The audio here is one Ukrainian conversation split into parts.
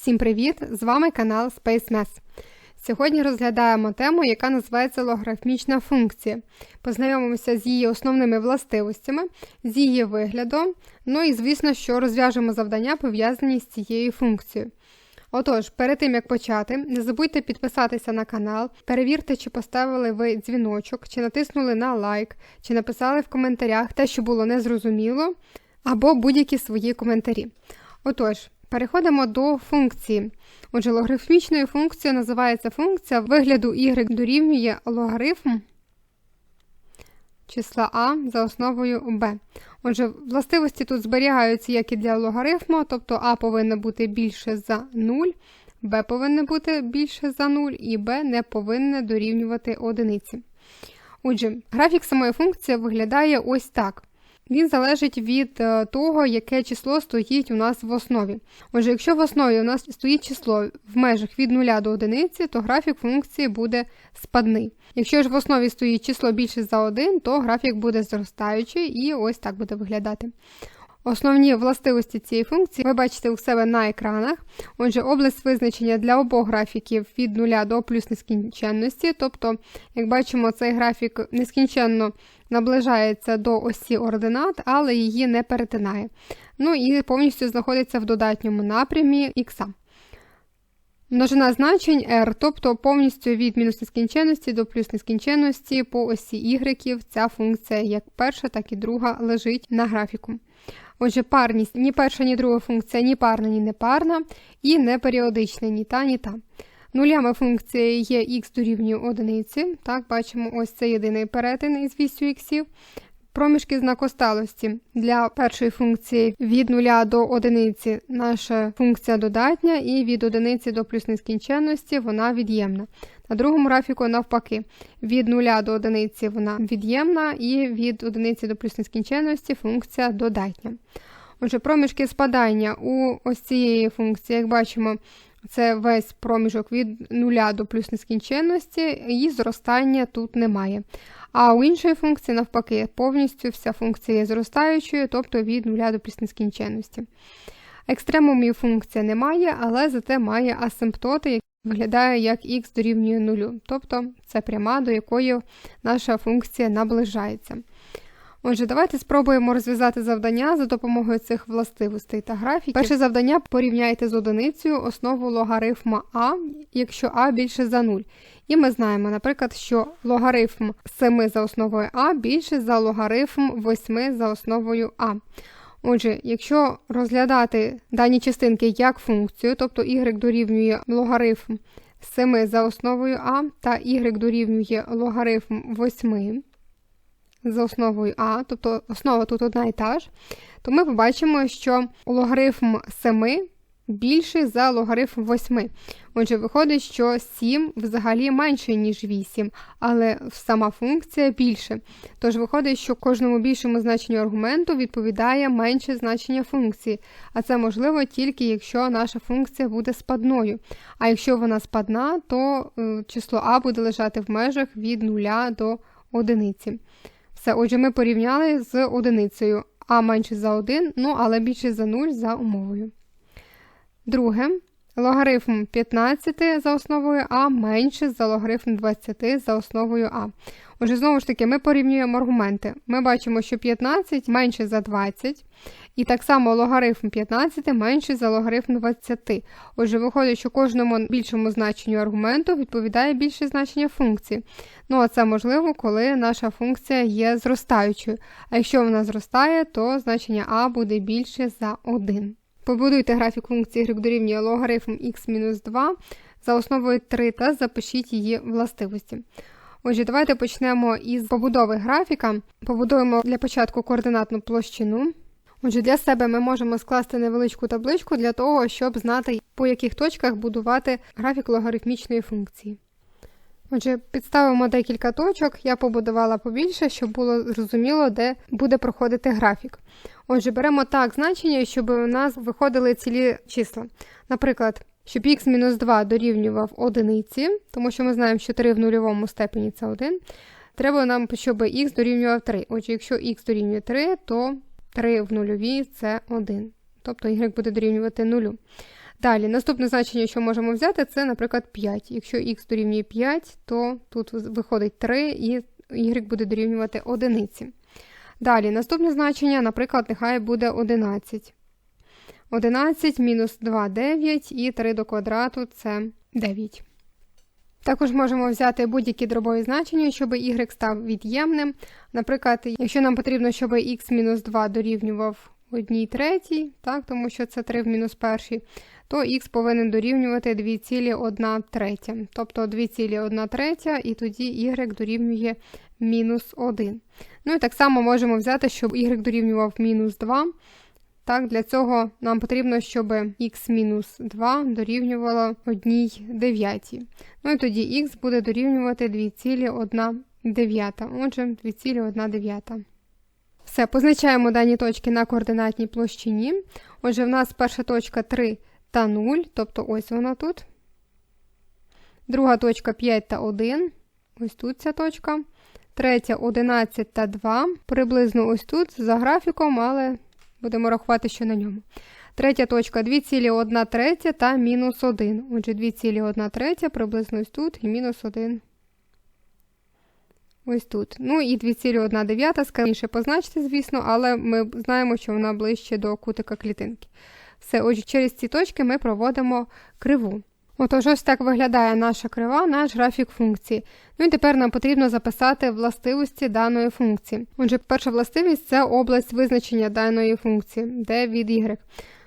Всім привіт! З вами канал SpaceMess. Сьогодні розглядаємо тему, яка називається логарифмічна функція. Познайомимося з її основними властивостями, з її виглядом, ну і, звісно, що розв'яжемо завдання, пов'язані з цією функцією. Отож, перед тим як почати, не забудьте підписатися на канал, перевірте, чи поставили ви дзвіночок, чи натиснули на лайк, чи написали в коментарях те, що було незрозуміло, або будь-які свої коментарі. Отож, переходимо до функції. Отже, логарифмічною функцією називається функція вигляду y дорівнює логарифм числа а за основою b. Отже, властивості тут зберігаються як і для логарифму, тобто а повинно бути більше за 0, b повинно бути більше за 0 і b не повинне дорівнювати одиниці. Отже, графік самої функції виглядає ось так. Він залежить від е, того, яке число стоїть у нас в основі. Отже, якщо в основі у нас стоїть число в межах від 0 до 1, то графік функції буде спадний. Якщо ж в основі стоїть число більше за 1, то графік буде зростаючий і ось так буде виглядати. Основні властивості цієї функції ви бачите у себе на екранах. Отже, область визначення для обох графіків від 0 до плюс нескінченності. Тобто, як бачимо, цей графік нескінченно наближається до осі ординат, але її не перетинає. Ну і повністю знаходиться в додатньому напрямі х. Множина значень r, тобто повністю від мінус нескінченності до плюс нескінченності по осі y ця функція, як перша, так і друга, лежить на графіку. Отже, парність ні перша, ні друга функція ні парна, ні непарна, і не періодична ні та, ні та. Нулями функції є х дорівнює одиниці. Так, бачимо, ось це єдиний перетин із вісю іксів. Проміжки знакосталості для першої функції від 0 до одиниці наша функція додатня, і від одиниці до плюс нескінченності вона від'ємна. На другому графіку, навпаки, від 0 до одиниці вона від'ємна, і від одиниці до плюс нескінченності функція додатня. Отже, проміжки спадання у ось цієї функції, як бачимо, це весь проміжок від 0 до плюс нескінченності, і зростання тут немає. А у іншої функції, навпаки, повністю вся функція є зростаючою, тобто від 0 до плюс нескінченності. Екстремумів функція немає, але зате має асимптоти, які виглядає як х дорівнює 0, тобто це пряма, до якої наша функція наближається. Отже, давайте спробуємо розв'язати завдання за допомогою цих властивостей та графіків. Перше завдання порівняйте з одиницею основу логарифма а, якщо а більше за 0. І ми знаємо, наприклад, що логарифм 7 за основою а більше за логарифм 8 за основою а. Отже, якщо розглядати дані частинки як функцію, тобто y дорівнює логарифм 7 за основою а та y дорівнює логарифм 8 за основою а, тобто основа тут одна і та ж, то ми побачимо, що логарифм 7 більший за логарифм 8. Отже, виходить, що 7 взагалі менше, ніж 8, але сама функція більше. Тож виходить, що кожному більшому значенню аргументу відповідає менше значення функції. А це можливо тільки якщо наша функція буде спадною. А якщо вона спадна, то е, число а буде лежати в межах від 0 до 1. Все, отже, ми порівняли з одиницею а менше за 1, ну але більше за 0 за умовою. Друге, логарифм 15 за основою А менше за логарифм 20 за основою А. Отже, знову ж таки, ми порівнюємо аргументи. Ми бачимо, що 15 менше за 20, і так само логарифм 15 менше за логарифм 20. Отже, виходить, що кожному більшому значенню аргументу відповідає більше значення функції. Ну, а це можливо, коли наша функція є зростаючою. А якщо вона зростає, то значення А буде більше за 1. Побудуйте графік функції y дорівнює логарифм x-2 за основою 3 та запишіть її властивості. Отже, давайте почнемо із побудови графіка. Побудуємо для початку координатну площину. Отже, для себе ми можемо скласти невеличку табличку для того, щоб знати, по яких точках будувати графік логарифмічної функції. Отже, підставимо декілька точок, я побудувала побільше, щоб було зрозуміло, де буде проходити графік. Отже, беремо так значення, щоб у нас виходили цілі числа. Наприклад, щоб х-2 дорівнював одиниці, тому що ми знаємо, що 3 в нульовому степені це 1. Треба нам, щоб х дорівнював 3. Отже, якщо х дорівнює 3, то 3 в нульовій це 1. Тобто y буде дорівнювати 0. Далі, наступне значення, що можемо взяти, це, наприклад, 5. Якщо х дорівнює 5, то тут виходить 3 і y буде дорівнювати одиниці. Далі, наступне значення, наприклад, нехай буде 11. 11 мінус 2 9 і 3 до квадрату це 9. Також можемо взяти будь-які дробові значення, щоб y став від'ємним. Наприклад, якщо нам потрібно, щоб х-2 дорівнював 1 третій, так, тому що це 3 в мінус першій, то х повинен дорівнювати 2,1 третя. Тобто 2,1 третя, і тоді y дорівнює мінус 1. Ну і так само можемо взяти, щоб y дорівнював мінус 2. Так, Для цього нам потрібно, щоб х-2 дорівнювало 1 дев'ятій. Ну і тоді х буде дорівнювати 2,1 дев'ята. Отже, 2,1 дев'ята. Все, позначаємо дані точки на координатній площині. Отже, в нас перша точка 3 та 0, тобто ось вона тут. Друга точка 5 та 1. Ось тут ця точка. Третя 11 та 2. Приблизно ось тут за графіком, але будемо рахувати, що на ньому. Третя точка 2,1 третя та мінус 1. Отже, 2,1 третя приблизно ось тут і мінус 1. Ось тут. Ну і 2,1 дев'ята, складніше позначити, звісно, але ми знаємо, що вона ближче до кутика клітинки. Все, отже, через ці точки ми проводимо криву. Отож, ось так виглядає наша крива, наш графік функції. Ну і тепер нам потрібно записати властивості даної функції. Отже, перша властивість це область визначення даної функції, де від y.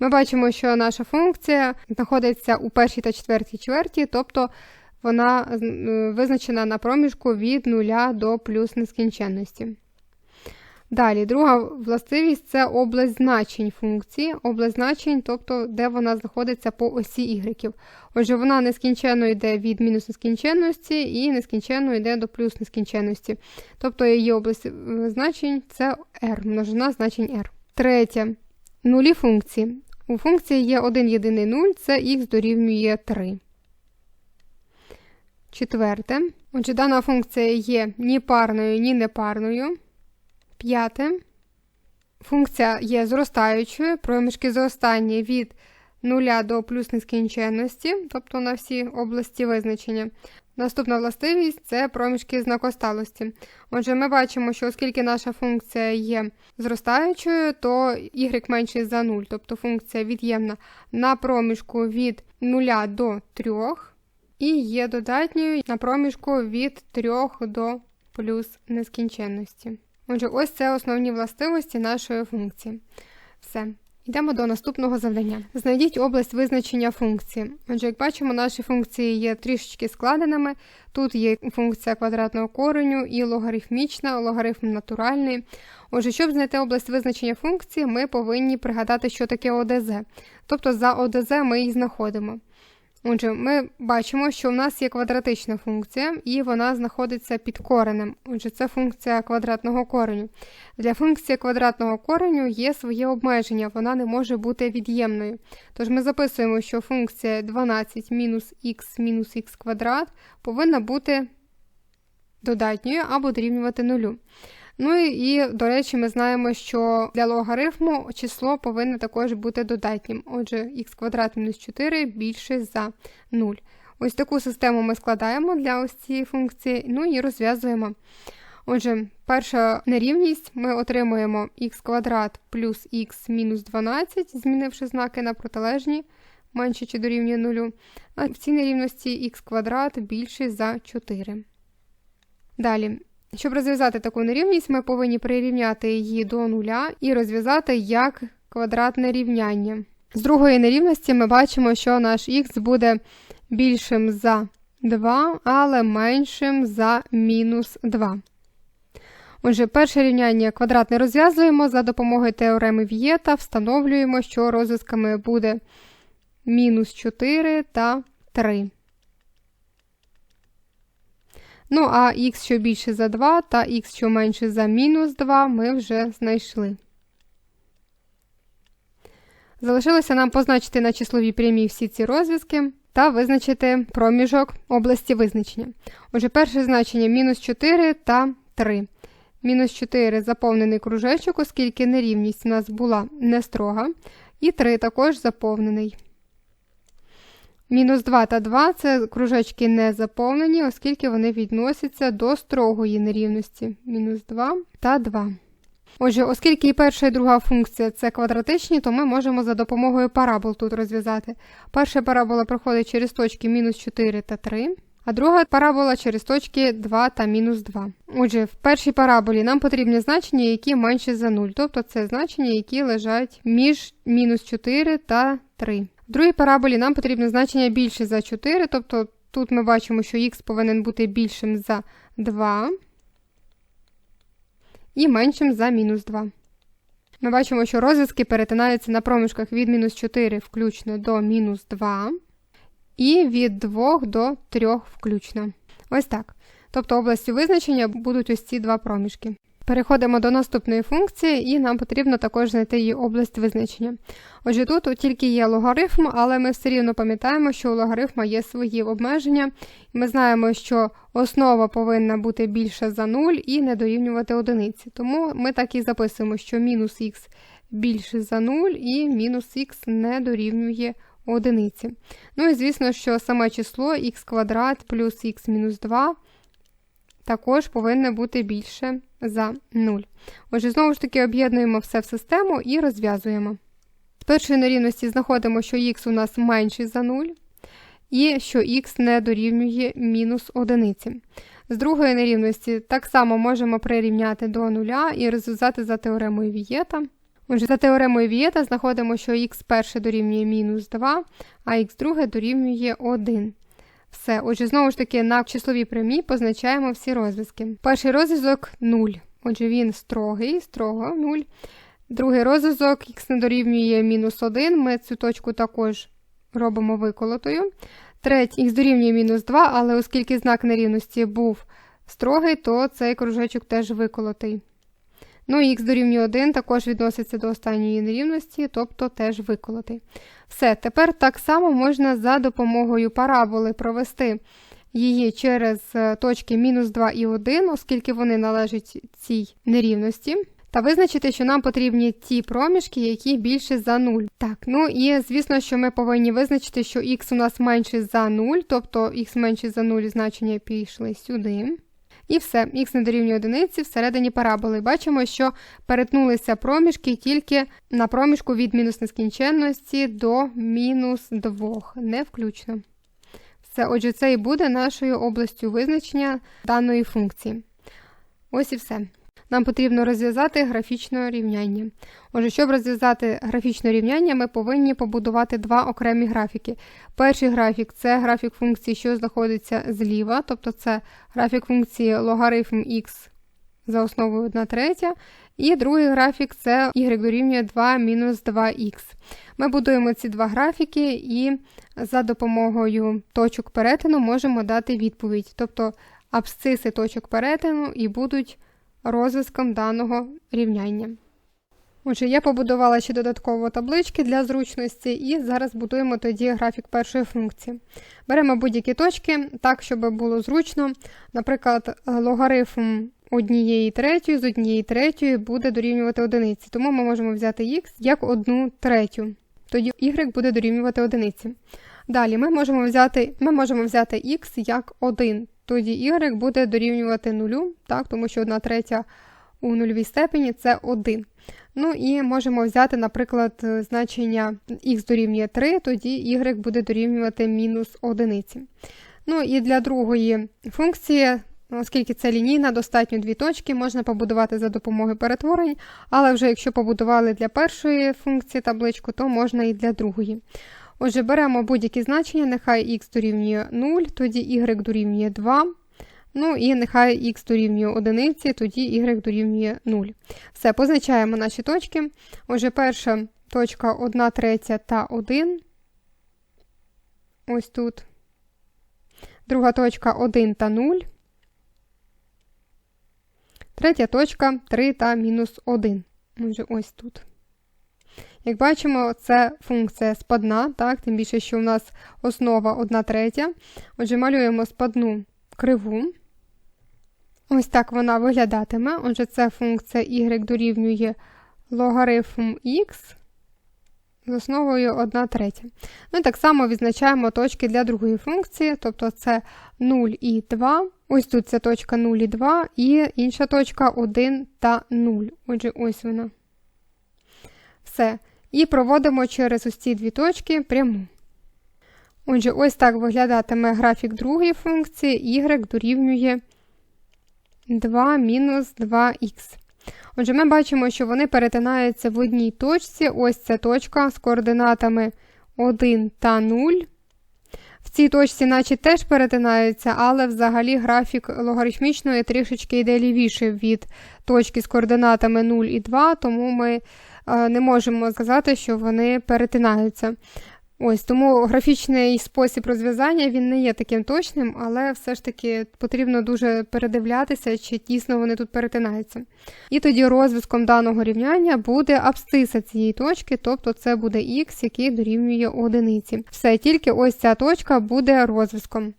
Ми бачимо, що наша функція знаходиться у першій та четвертій чверті, тобто вона визначена на проміжку від 0 до плюс нескінченності. Далі, друга властивість це область значень функції, область значень, тобто де вона знаходиться по осі y. Отже, вона нескінченно йде від мінус нескінченності і нескінченно йде до плюс нескінченності. Тобто її область е, значень це r, множина значень r. Третє. Нулі функції. У функції є один єдиний нуль, це х дорівнює 3. Четверте. Отже, дана функція є ні парною, ні непарною. П'яте. Функція є зростаючою, проміжки зростання від 0 до плюс нескінченності, тобто на всі області визначення. Наступна властивість це проміжки знакосталості. Отже, ми бачимо, що оскільки наша функція є зростаючою, то y менший за 0, тобто функція від'ємна на проміжку від 0 до 3, і є додатньою на проміжку від 3 до плюс нескінченності. Отже, ось це основні властивості нашої функції. Все. Йдемо до наступного завдання. Знайдіть область визначення функції. Отже, як бачимо, наші функції є трішечки складеними. Тут є функція квадратного кореню і логарифмічна, логарифм натуральний. Отже, щоб знайти область визначення функції, ми повинні пригадати, що таке ОДЗ. Тобто за ОДЗ ми її знаходимо. Отже, ми бачимо, що в нас є квадратична функція, і вона знаходиться під коренем. Отже, це функція квадратного кореню. Для функції квадратного кореню є своє обмеження, вона не може бути від'ємною. Тож ми записуємо, що функція 12 мінус х мінус х квадрат повинна бути додатньою або дорівнювати нулю. Ну і, до речі, ми знаємо, що для логарифму число повинно також бути додатнім. Отже, х квадрат мінус 4 більше за 0. Ось таку систему ми складаємо для ось цієї функції, ну і розв'язуємо. Отже, перша нерівність ми отримуємо х квадрат плюс х мінус 12, змінивши знаки на протилежні, менше чи дорівнює 0. А в цій нерівності х квадрат більше за 4. Далі. Щоб розв'язати таку нерівність, ми повинні прирівняти її до нуля і розв'язати як квадратне рівняння. З другої нерівності ми бачимо, що наш х буде більшим за 2, але меншим за мінус 2. Отже, перше рівняння квадратне розв'язуємо за допомогою теореми В'єта, встановлюємо, що розв'язками буде мінус 4 та 3. Ну, а х, що більше за 2, та х, що менше за мінус 2, ми вже знайшли. Залишилося нам позначити на числовій прямій всі ці розв'язки та визначити проміжок області визначення. Отже, перше значення мінус 4 та 3. Мінус 4 заповнений кружечок, оскільки нерівність у нас була не строга. І 3 також заповнений. Мінус 2 та 2 це кружечки не заповнені, оскільки вони відносяться до строгої нерівності. Мінус 2 та 2. Отже, оскільки і перша і друга функція це квадратичні, то ми можемо за допомогою парабол тут розв'язати. Перша парабола проходить через точки мінус 4 та 3, а друга парабола через точки 2 та мінус 2. Отже, в першій параболі нам потрібні значення, які менші за 0, тобто це значення, які лежать між мінус 4 та 3. В другій параболі нам потрібне значення більше за 4, тобто тут ми бачимо, що х повинен бути більшим за 2 і меншим за мінус 2. Ми бачимо, що розв'язки перетинаються на проміжках від мінус 4 включно до мінус 2 і від 2 до 3 включно. Ось так. Тобто областю визначення будуть ось ці два проміжки. Переходимо до наступної функції, і нам потрібно також знайти її область визначення. Отже, тут тільки є логарифм, але ми все рівно пам'ятаємо, що у логарифма є свої обмеження. Ми знаємо, що основа повинна бути більша за 0 і не дорівнювати одиниці. Тому ми так і записуємо, що мінус х більше за 0 і мінус х не дорівнює одиниці. Ну і звісно, що саме число х квадрат плюс х мінус 2 також повинне бути більше за 0. Отже, знову ж таки, об'єднуємо все в систему і розв'язуємо. З першої нерівності знаходимо, що х у нас менший за 0, і що х не дорівнює мінус одиниці. З другої нерівності так само можемо прирівняти до нуля і розв'язати за теоремою Вієта. Отже, за теоремою Вієта знаходимо, що х перше дорівнює мінус 2, а х друге дорівнює 1. Все, отже, знову ж таки, на числовій прямій позначаємо всі розв'язки. Перший розв'язок 0. Отже, він строгий, строго 0. Другий розв'язок х не дорівнює мінус 1. Ми цю точку також робимо виколотою. Третій х дорівнює мінус 2, але оскільки знак нерівності був строгий, то цей кружечок теж виколотий. Ну і х дорівнює 1 також відноситься до останньої нерівності, тобто теж виколотий. Все, тепер так само можна за допомогою параболи провести її через е, точки мінус 2 і 1, оскільки вони належать цій нерівності. Та визначити, що нам потрібні ті проміжки, які більше за 0. Так, ну і звісно, що ми повинні визначити, що х у нас менше за 0, тобто х менше за 0 значення пішли сюди. І все, х не дорівнює одиниці всередині параболи. Бачимо, що перетнулися проміжки тільки на проміжку від мінус нескінченності до мінус 2, не включно. Все, отже, це і буде нашою областю визначення даної функції. Ось і все нам потрібно розв'язати графічне рівняння. Отже, щоб розв'язати графічне рівняння, ми повинні побудувати два окремі графіки. Перший графік це графік функції, що знаходиться зліва, тобто це графік функції логарифм х за основою 1 третя. І другий графік це y дорівнює 2 мінус 2х. Ми будуємо ці два графіки і за допомогою точок перетину можемо дати відповідь. Тобто абсциси точок перетину і будуть розв'язком даного рівняння. Отже, я побудувала ще додатково таблички для зручності, і зараз будуємо тоді графік першої функції. Беремо будь-які точки, так, щоб було зручно. Наприклад, логарифм однієї третьої з однієї третьої буде дорівнювати одиниці, тому ми можемо взяти х як одну третю. Тоді y буде дорівнювати одиниці. Далі ми можемо взяти ми можемо взяти х як 1, тоді y буде дорівнювати 0, так, тому що 1 третя у нульовій степені це 1. Ну і можемо взяти, наприклад, значення х дорівнює 3, тоді y буде дорівнювати мінус 1. Ну і для другої функції, оскільки це лінійна, достатньо дві точки, можна побудувати за допомогою перетворень, але вже якщо побудували для першої функції табличку, то можна і для другої. Отже, беремо будь-які значення, нехай х дорівнює 0, тоді y дорівнює 2. Ну і нехай х дорівнює 1, тоді y дорівнює 0. Все, позначаємо наші точки. Отже, перша точка 1 третя та 1. Ось тут. Друга точка 1 та 0. Третя точка 3 та мінус 1. Отже, ось тут. Як бачимо, це функція спадна, так, тим більше, що у нас основа 1 третя. Отже, малюємо спадну криву. Ось так вона виглядатиме. Отже, це функція y дорівнює логарифм х з основою 1 третя. Ну і так само відзначаємо точки для другої функції, тобто це 0 і 2. Ось тут ця точка 0 і 2, і інша точка 1 та 0. Отже, ось вона. Все. І проводимо через ось дві точки пряму. Отже, ось так виглядатиме графік другої функції y дорівнює 2 мінус 2х. Отже, ми бачимо, що вони перетинаються в одній точці. Ось ця точка з координатами 1 та 0. Цій точці, наче теж перетинаються, але взагалі графік логарифмічної трішечки йде лівіше від точки з координатами 0 і 2, тому ми е, не можемо сказати, що вони перетинаються. Ось тому графічний спосіб розв'язання він не є таким точним, але все ж таки потрібно дуже передивлятися, чи дійсно вони тут перетинаються. І тоді розв'язком даного рівняння буде абсциса цієї точки, тобто це буде х, який дорівнює одиниці. Все, тільки ось ця точка буде розв'язком.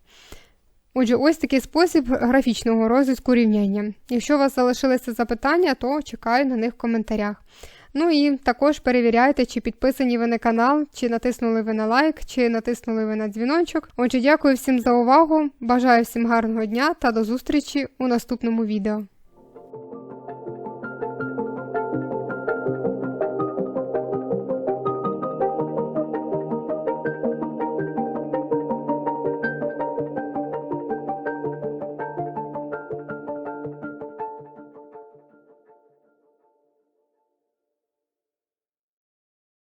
Отже, ось такий спосіб графічного розв'язку рівняння. Якщо у вас залишилися запитання, то чекаю на них в коментарях. Ну і також перевіряйте, чи підписані ви на канал, чи натиснули ви на лайк, чи натиснули ви на дзвіночок. Отже, дякую всім за увагу. Бажаю всім гарного дня та до зустрічі у наступному відео.